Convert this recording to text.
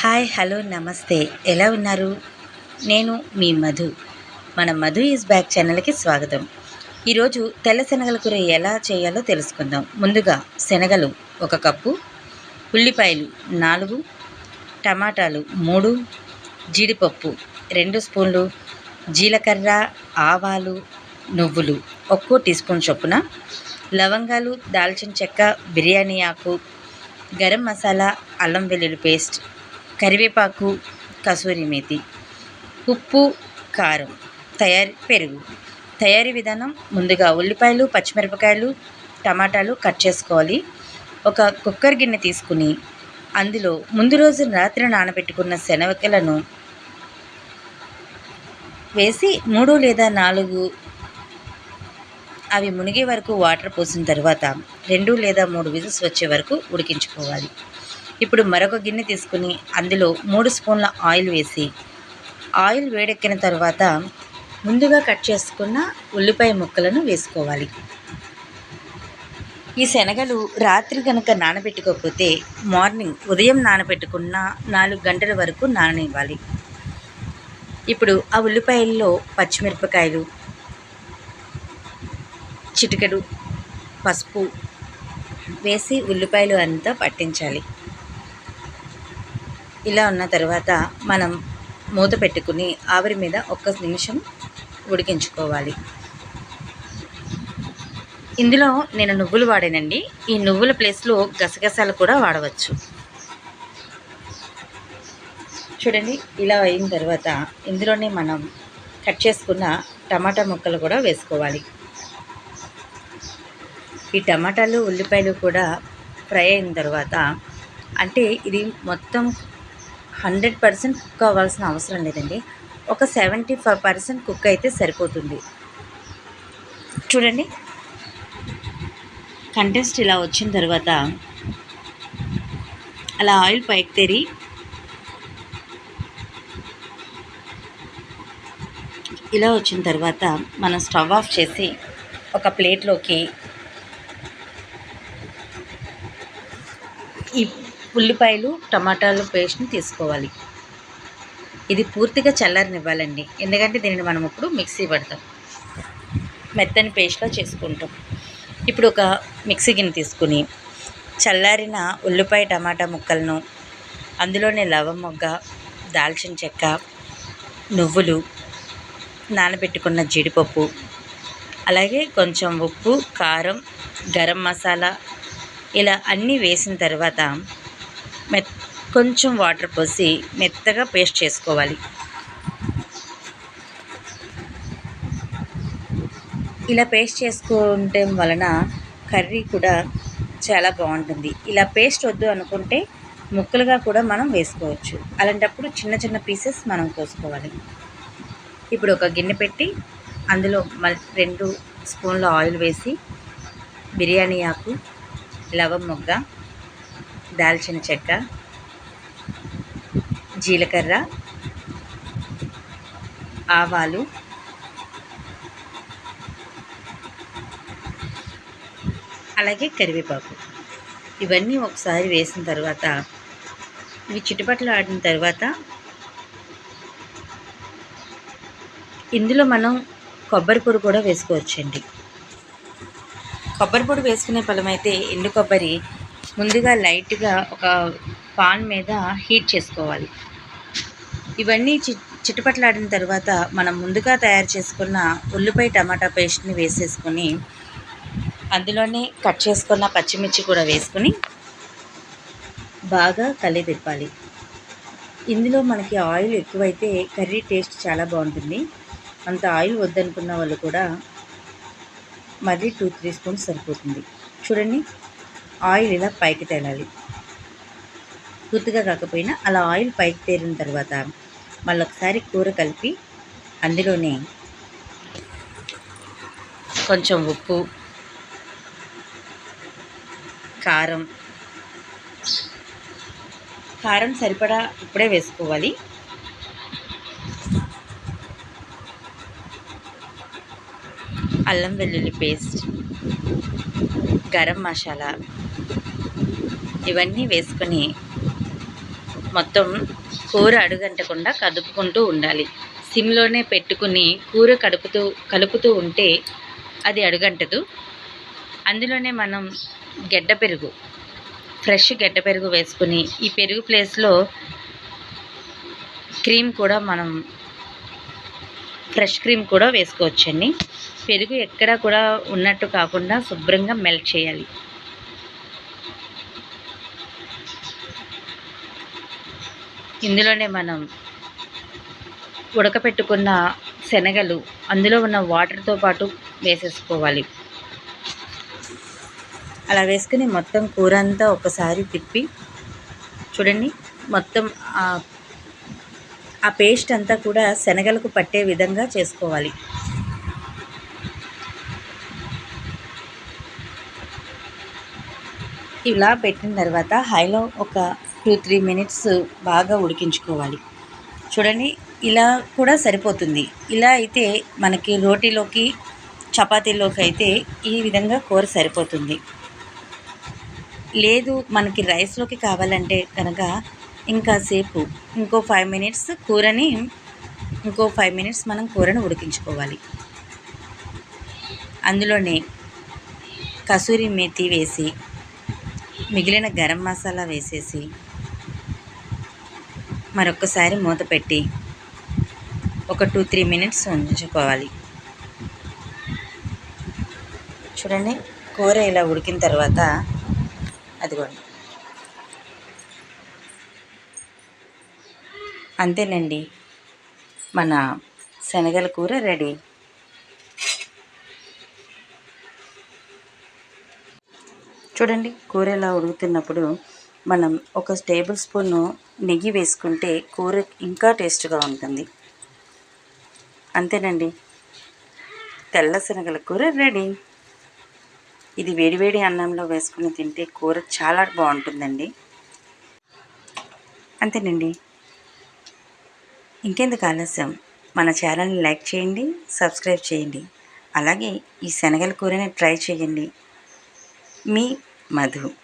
Hi hello నమస్తే. ఎలా ఉన్నారు? నేను మీ మధు. మన మధు ఈజ్ బ్యాక్ ఛానల్కి స్వాగతం. ఈరోజు తెల్ల శనగల కూర ఎలా చేయాలో తెలుసుకుందాం. ముందుగా శనగలు ఒక కప్పు ఉల్లిపాయలు నాలుగు టమాటాలు మూడు జీడిపప్పు రెండు స్పూన్లు జీలకర్ర ఆవాలు నువ్వులు ఒక్కో టీ స్పూన్ చొప్పున లవంగాలు దాల్చిన చెక్క బిర్యానీ ఆకు గరం మసాలా అల్లం వెల్లుల్లి పేస్ట్ కరివేపాకు కసూరి మేతి ఉప్పు కారం తయారీ పెరుగు. తయారీ విధానం ముందుగా ఉల్లిపాయలు పచ్చిమిరపకాయలు టమాటాలు కట్ చేసుకోవాలి. ఒక కుక్కర్ గిన్నె తీసుకుని అందులో ముందు రోజు రాత్రి నానబెట్టుకున్న శనగలను వేసి మూడు లేదా నాలుగు అవి మునిగే వరకు వాటర్ పోసిన తర్వాత రెండు లేదా మూడు విజిల్స్ వచ్చే వరకు ఉడికించుకోవాలి. ఇప్పుడు మరొక గిన్నె తీసుకుని అందులో మూడు స్పూన్ల ఆయిల్ వేసి ఆయిల్ వేడెక్కిన తర్వాత ముందుగా కట్ చేసుకున్న ఉల్లిపాయ ముక్కలను వేసుకోవాలి. ఈ శనగలు రాత్రి కనుక నానబెట్టుకోకపోతే మార్నింగ్ ఉదయం నానబెట్టుకున్న నాలుగు గంటల వరకు నాననివ్వాలి. ఇప్పుడు ఆ ఉల్లిపాయల్లో పచ్చిమిరపకాయలు చిటికెడు పసుపు వేసి ఉల్లిపాయలు అంతా పట్టించాలి. ఇలా ఉన్న తర్వాత మనం మూత పెట్టుకుని ఆవిరి మీద ఒక్క నిమిషం ఉడికించుకోవాలి. ఇందులో నేను నువ్వులు వాడానండి. ఈ నువ్వుల ప్లేస్లో గసగసాలు కూడా వాడవచ్చు. చూడండి ఇలా అయిన తర్వాత ఇందులోనే మనం కట్ చేసుకున్న టమాటా ముక్కలు కూడా వేసుకోవాలి. ఈ టమాటాలు ఉల్లిపాయలు కూడా ఫ్రై అయిన తర్వాత అంటే ఇది మొత్తం హండ్రెడ్ పర్సెంట్ కుక్ అవ్వాల్సిన అవసరం లేదండి. ఒక సెవెంటీ ఫైవ్ పర్సెంట్ కుక్ అయితే సరిపోతుంది. చూడండి. కంటెస్ట్ ఇలా వచ్చిన తర్వాత అలా ఆయిల్ పైకి తెరి ఇలా వచ్చిన తర్వాత మనం స్టవ్ ఆఫ్ చేసి ఒక ప్లేట్లోకి ఈ ఉల్లిపాయలు టమాటాలు పేస్ట్ని తీసుకోవాలి. ఇది పూర్తిగా చల్లారనివ్వాలండి. ఎందుకంటే దీనిని మనం ఇప్పుడు మిక్సీ పడతాం. మెత్తని పేస్ట్లా చేసుకుంటాం. ఇప్పుడు ఒక మిక్సీ గిన్నె తీసుకుని చల్లారిన ఉల్లిపాయ టమాటా ముక్కలను అందులోనే లవమొగ్గ దాల్చిన చెక్క నువ్వులు నానబెట్టుకున్న జీడిపప్పు అలాగే కొంచెం ఉప్పు కారం గరం మసాలా ఇలా అన్నీ వేసిన తర్వాత కొంచెం వాటర్ పోసి మెత్తగా పేస్ట్ చేసుకోవాలి. ఇలా పేస్ట్ చేసుకోవటం వలన కర్రీ కూడా చాలా బాగుంటుంది. ఇలా పేస్ట్ వద్దు అనుకుంటే ముక్కలుగా కూడా మనం వేసుకోవచ్చు. అలాంటప్పుడు చిన్న చిన్న పీసెస్ మనం కోసుకోవాలి. ఇప్పుడు ఒక గిన్నె పెట్టి అందులో రెండు స్పూన్ల ఆయిల్ వేసి బిర్యానీ ఆకు లవం మొగ్గ దాల్చిన చెక్క జీలకర్ర ఆవాలు అలాగే కరివేపాకు. ఇవన్నీ ఒకసారి వేసిన తర్వాత ఇవి చుట్టుపక్కల ఆడిన తర్వాత ఇందులో మనం కొబ్బరి పొడి కూడా వేసుకోవచ్చండి. కొబ్బరి పొడి వేసుకునే ఫలం అయితే ఎండు కొబ్బరి ముందుగా లైట్గా ఒక పాన్ మీద హీట్ చేసుకోవాలి. ఇవన్నీ చి చిటపట్లాడిన తర్వాత మనం ముందుగా తయారు చేసుకున్న ఉల్లిపాయ టమాటా పేస్ట్ని వేసేసుకొని అందులోనే కట్ చేసుకున్న పచ్చిమిర్చి కూడా వేసుకొని బాగా కలిపి తిప్పాలి ఇందులో మనకి ఆయిల్ ఎక్కువైతే కర్రీ టేస్ట్ చాలా బాగుంటుంది. అంత ఆయిల్ వద్దనుకున్న వాళ్ళు కూడా మరీ టూ త్రీ స్పూన్స్ సరిపోతుంది. చూడండి ఆయిల్ ఇలా పైకి తేలాలి. పూర్తిగా కాకపోయినా అలా ఆయిల్ పైకి తేలిన తర్వాత మళ్ళీ ఒకసారి కూర కలిపి అందులోనే కొంచెం ఉప్పు కారం. కారం సరిపడా ఇప్పుడే వేసుకోవాలి. అల్లం వెల్లుల్లి పేస్ట్ గరం మసాలా ఇవన్నీ వేసుకొని మొత్తం కూర అడుగంటకుండా కదుపుకుంటూ ఉండాలి. సిమ్లోనే పెట్టుకుని కూర కడుపుతూ కలుపుతూ ఉంటే అది అడుగంటదు. అందులోనే మనం గెడ్డ పెరుగు ఫ్రెష్ గెడ్డ పెరుగు వేసుకుని ఈ పెరుగు ప్లేస్లో క్రీమ్ కూడా మనం ఫ్రెష్ క్రీమ్ కూడా వేసుకోవచ్చండి. పెరుగు ఎక్కడా కూడా ఉన్నట్టు కాకుండా శుభ్రంగా మెల్ట్ చేయాలి. ఇందులోనే మనం ఉడకపెట్టుకున్న శనగలు అందులో ఉన్న వాటర్తో పాటు వేసేసుకోవాలి. అలా వేసుకుని మొత్తం కూర అంతా ఒకసారి తిప్పి చూడండి మొత్తం ఆ పేస్ట్ అంతా కూడా శనగలకు పట్టే విధంగా చేసుకోవాలి. ఇలా పెట్టిన తర్వాత హైలో ఒక టూ త్రీ మినిట్స్ బాగా ఉడికించుకోవాలి. చూడండి ఇలా కూడా సరిపోతుంది. ఇలా అయితే మనకి రోటీలోకి చపాతీలోకి అయితే ఈ విధంగా కూర సరిపోతుంది. లేదు మనకి రైస్లోకి కావాలంటే కనుక ఇంకాసేపు ఇంకో ఫైవ్ మినిట్స్ కూరని ఇంకో ఫైవ్ మినిట్స్ మనం కూరను ఉడికించుకోవాలి. అందులోనే కసూరి మేతి వేసి మిగిలిన గరం మసాలా వేసేసి మరొకసారి మూత పెట్టి ఒక టూ త్రీ మినిట్స్ ఉంచుకోవాలి. చూడండి కూర ఇలా ఉడికిన తర్వాత అదిగోండి. అంతేనండి మన శనగల కూర రెడీ. చూడండి కూర ఇలా ఉడుకుతున్నప్పుడు మనం ఒక టేబుల్ స్పూన్ నెయ్యి వేసుకుంటే కూర ఇంకా టేస్ట్గా ఉంటుంది. అంతేనండి. తెల్ల శనగల కూర రెడీ. ఇది వేడివేడి అన్నంలో వేసుకుని తింటే కూర చాలా బాగుంటుందండి. అంతేనండి. ఇంకెందుకు ఆలస్యం? మన ఛానల్ని లైక్ చేయండి సబ్స్క్రైబ్ చేయండి. అలాగే ఈ శనగల కూరని ట్రై చేయండి. మీ మధు.